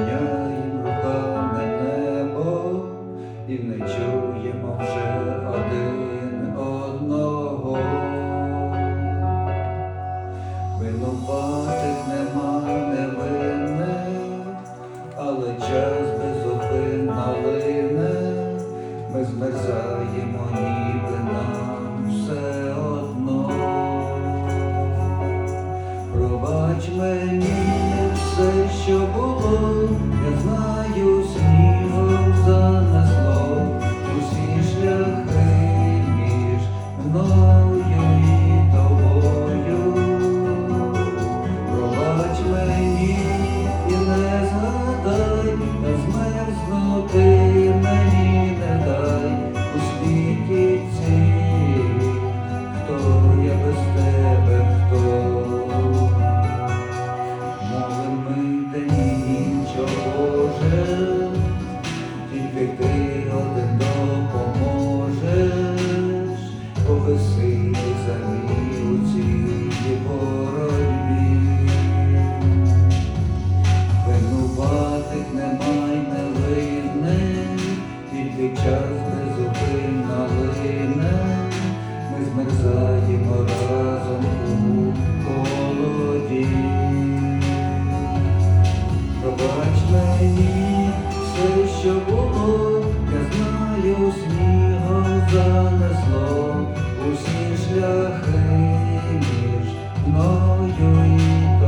зачиняєм руками небо, і не чуємо вже один одного. Винуватих нема невинних, але час безупинно лине, ми змерзаємо, ніби нам все одно. Пробач мені час безупинно лине, ми змерзаємо разом у холоді. Пробач мені все, що було, я знаю, снігом занесло усі шляхи між мною і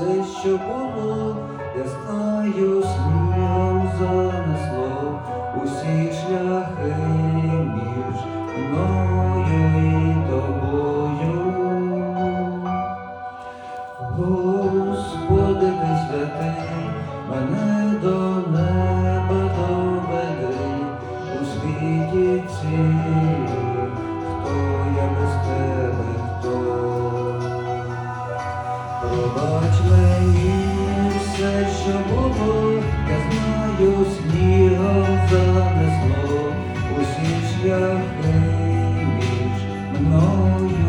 все, що було, я знаю, снігом занесло усі шляхи між мною і тобою. Господи, ти святий, мене до все, я знаю, снігом занесло. Усі шляхи між мною